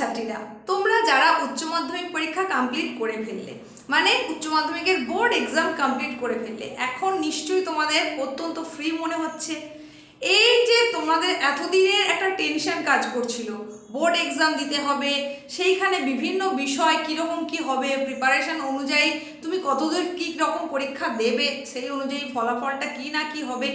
ছাত্রছাত্রীরা তোমরা যারা উচ্চ মাধ্যমিক পরীক্ষা কমপ্লিট করে ফেললে মানে উচ্চ মাধ্যমিকের বোর্ড এক্সাম কমপ্লিট করে ফেললে, এখন নিশ্চয়ই তোমাদের অত্যন্ত ফ্রি মনে হচ্ছে। এই যে তোমাদের এতদিনের একটা টেনশন কাজ করছিল বোর্ড এক্সাম দিতে হবে, সেইখানে বিভিন্ন বিষয় কীরকম কি হবে প্রিপারেশন অনুযায়ী তুমি কতদূর কী রকম পরীক্ষা দেবে, সেই অনুযায়ী ফলাফলটা কি না কি হবে,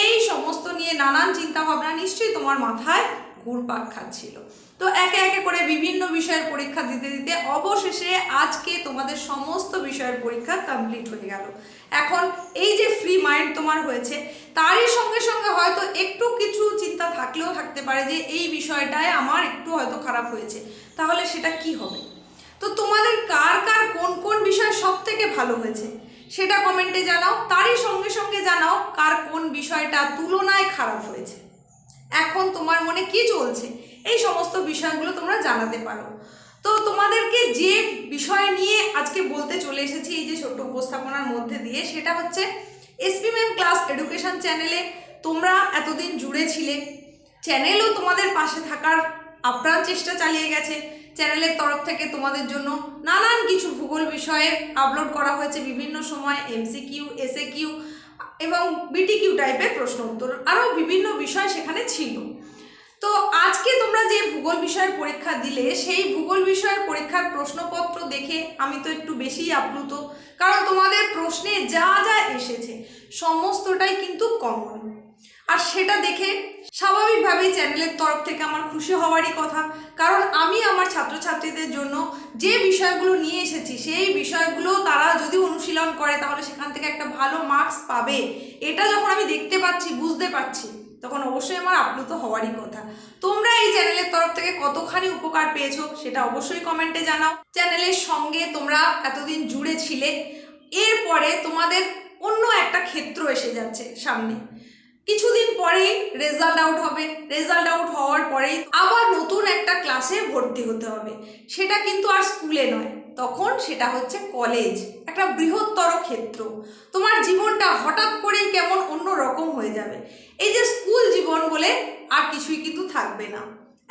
এই সমস্ত নিয়ে নানান চিন্তা ভাবনা নিশ্চয়ই তোমার মাথায় ঘুরপাক খাচ্ছিল। তো একে একে করে বিভিন্ন বিষয়ের পরীক্ষা দিতে দিতে অবশেষে আজকে তোমাদের সমস্ত বিষয়ের পরীক্ষা কমপ্লিট হয়ে গেল। এখন এই যে ফ্রি মাইন্ড তোমার হয়েছে, তারই সঙ্গে সঙ্গে হয়তো একটু কিছু চিন্তা থাকলেও থাকতে পারে যে এই বিষয়টায় আমার একটু হয়তো খারাপ হয়েছে। তাহলে সেটা কি হবে? তো তোমাদের কার কার কোন কোন বিষয় সব থেকে ভালো হয়েছে, সেটা কমেন্টে জানাও। তারই সঙ্গে সঙ্গে জানাও কার কোন বিষয়টা তুলনায় খারাপ হয়েছে। এখন তোমার মনে কি চলছে? এই সমস্ত বিষয়গুলো তোমরা জানাতে পারো। তো তোমাদেরকে যে বিষয় নিয়ে আজকে বলতে চলে এসেছি, এই যে ছোট্ট উপস্থাপনার মধ্যে দিয়ে, সেটা হচ্ছে এসপি ম্যাম ক্লাস এডুকেশন চ্যানেলে তোমরা এতদিন জুড়ে ছিলে। চ্যানেলও তোমাদের পাশে থাকার আপ্রাণ চেষ্টা চালিয়ে গেছে। চ্যানেলের তরফ থেকে তোমাদের জন্য নানান কিছু ভূগোল বিষয়ে আপলোড করা হয়েছে বিভিন্ন সময় এমসিকিউ এসএ কিউ এবং বিটিকিউ টাইপের প্রশ্ন উত্তর আরও বিভিন্ন বিষয় সেখানে ছিল। তো আজকে তোমরা যে ভূগোল বিষয়ের পরীক্ষা দিলে, সেই ভূগোল বিষয়ের পরীক্ষার প্রশ্নপত্র দেখে আমি তো একটু বেশিই আপ্লুত, কারণ তোমাদের প্রশ্নে যা যা এসেছে, সমস্তটাই কিন্তু কমন আর সেটা দেখে স্বাভাবিকভাবেই চ্যানেলের তরফ থেকে আমার খুশি হওয়ারই কথা। কারণ আমি আমার ছাত্রছাত্রীদের জন্য যে বিষয়গুলো নিয়ে এসেছি, সেই বিষয়গুলো তারা যদি অনুশীলন করে, তাহলে সেখান থেকে একটা ভালো মার্কস পাবে। এটা যখন আমি দেখতে পাচ্ছি, বুঝতে পারছি, তখন অবশ্যই আমার আপ্লুত হওয়ারই কথা। তোমরা এই চ্যানেলের তরফ থেকে কতখানি উপকার পেয়েছ, সেটা অবশ্যই কমেন্টে জানাও। চ্যানেলের সঙ্গে তোমরা এতদিন জুড়ে ছিলে, এরপরে তোমাদের অন্য একটা ক্ষেত্র এসে যাচ্ছে সামনে। কিছুদিন পরেই রেজাল্ট আউট হবে। রেজাল্ট আউট হওয়ার পরেই আবার নতুন একটা ক্লাসে ভর্তি হতে হবে। সেটা কিন্তু আর স্কুলে নয়, তখন সেটা হচ্ছে কলেজ একটা বৃহত্তর ক্ষেত্র। তোমার জীবনটা হঠাৎ করেই কেমন অন্য রকম হয়ে যাবে। এই যে স্কুল জীবন বলে আর কিছুই কিন্তু থাকবে না।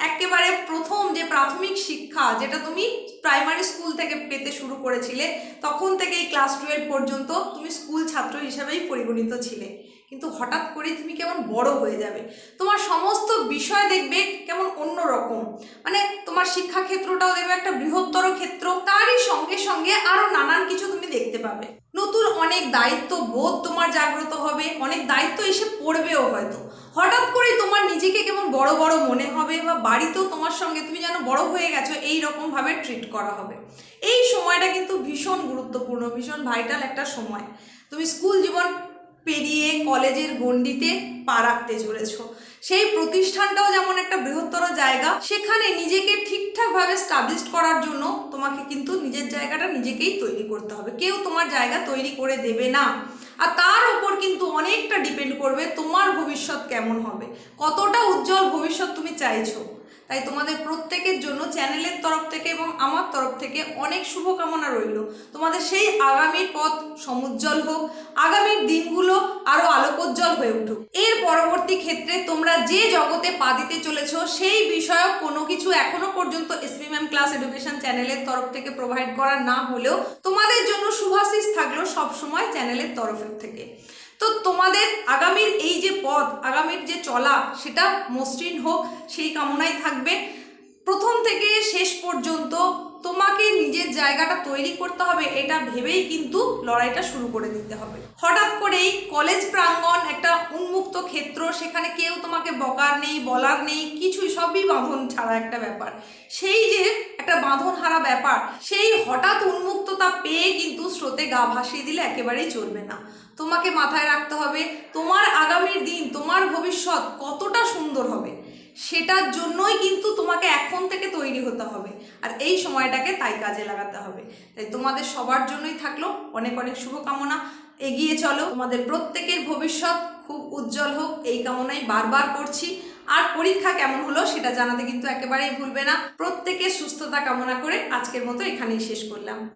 একেবারে প্রথম যে প্রাথমিক শিক্ষা যেটা তুমি প্রাইমারি স্কুল থেকে পেতে শুরু করেছিলে, তখন থেকেই ক্লাস টুয়েলভ পর্যন্ত তুমি স্কুল ছাত্র হিসেবেই পরিগণিত ছিলে। কিন্তু হঠাৎ করে তুমি কেমন বড় হয়ে যাবে। তোমার সমস্ত বিষয় দেখবে কেমন অন্য রকম মানে তোমার শিক্ষা ক্ষেত্রটাও দেখবে একটা বৃহত্তর ক্ষেত্র, তারই সঙ্গে সঙ্গে আরও নানান কিছু তুমি দেখতে পাবে। নতুন অনেক দায়িত্ব বোধ তোমার জাগ্রত হবে, অনেক দায়িত্ব এসে পড়বেও হয়তো। হঠাৎ করে তোমার নিজেকে কেমন বড় বড় মনে হবে বা বাড়িতেও তোমার সঙ্গে তুমি যেন বড় হয়ে গেছো, এই রকমভাবে ট্রিট করা হবে। এই সময়টা কিন্তু ভীষণ গুরুত্বপূর্ণ, ভীষণ ভাইটাল একটা সময়। তুমি স্কুল জীবন পেরিয়ে কলেজের গণ্ডিতে পা রাখতে চলেছো। সেই প্রতিষ্ঠানটাও যেমন একটা বৃহত্তর জায়গা, সেখানে নিজেকে ঠিকঠাকভাবে স্টাবলিশ করার জন্য তোমাকে কিন্তু নিজের জায়গাটা নিজেকেই তৈরি করতে হবে। কেউ তোমার জায়গা তৈরি করে দেবে না। আর তার উপর কিন্তু অনেকটা ডিপেন্ড করবে তোমার ভবিষ্যৎ কেমন হবে। কতটা উজ্জ্বল ভবিষ্যৎ তুমি চাইছো। তাই তোমাদের প্রত্যেকের জন্য চ্যানেলের তরফ থেকে এবং আমার তরফ থেকে অনেক শুভকামনা রইল। তোমাদের সেই আগামীর পথ সমুজ্জ্বল হোক, আগামীর দিনগুলো আরও আলোকোজ্জ্বল হয়ে উঠুক। এর পরবর্তী ক্ষেত্রে তোমরা যে জগতে পা দিতে চলেছ, সেই বিষয়ক কোনো কিছু এখনও পর্যন্ত এসপি ম্যাম ক্লাস এডুকেশন চ্যানেলের তরফ থেকে প্রোভাইড করা না হলেও তোমাদের জন্য শুভাশিস থাকল সবসময় চ্যানেলের তরফের থেকে। তো তোমাদের আগামীর এই যে পথ আগামীর যে চলা সেটা মসৃণ হোক সেই কামনাই থাকবে। প্রথম থেকে শেষ পর্যন্ত তোমাকে নিজের জায়গাটা তৈরি করতে হবে, এটা ভেবেই কিন্তু লড়াইটা শুরু করে দিতে হবে। হঠাৎ করেই কলেজ প্রাঙ্গণ একটা উন্মুক্ত ক্ষেত্র, সেখানে কেউ তোমাকে বকার নেই, বলার নেই, কিছুই, সবই বাঁধন ছাড়া একটা ব্যাপার। সেই যে একটা বাঁধন হারা ব্যাপার, সেই হঠাৎ উন্মুক্ততা পেয়ে কিন্তু স্রোতে গা ভাসিয়ে দিলে একেবারেই চলবে না। তোমাকে মাথায় রাখতে হবে, তোমার আগামীর দিন, তোমার ভবিষ্যৎ কতটা সুন্দর হবে। সেটার জন্যই কিন্তু তোমাকে এখন থেকে তৈরি হতে হবে। আর এই সময়টাকে তাই কাজে লাগাতে হবে। তাই তোমাদের সবার জন্যই থাকল অনেক অনেক শুভকামনা। এগিয়ে চলো। তোমাদের প্রত্যেকের ভবিষ্যৎ খুব উজ্জ্বল হোক। এই কামনাই বারবার করছি। আর পরীক্ষা কেমন হলো সেটা জানাতে কিন্তু একেবারেই ভুলবে না। প্রত্যেকের সুস্থতা কামনা করে আজকের মতো এখানেই শেষ করলাম।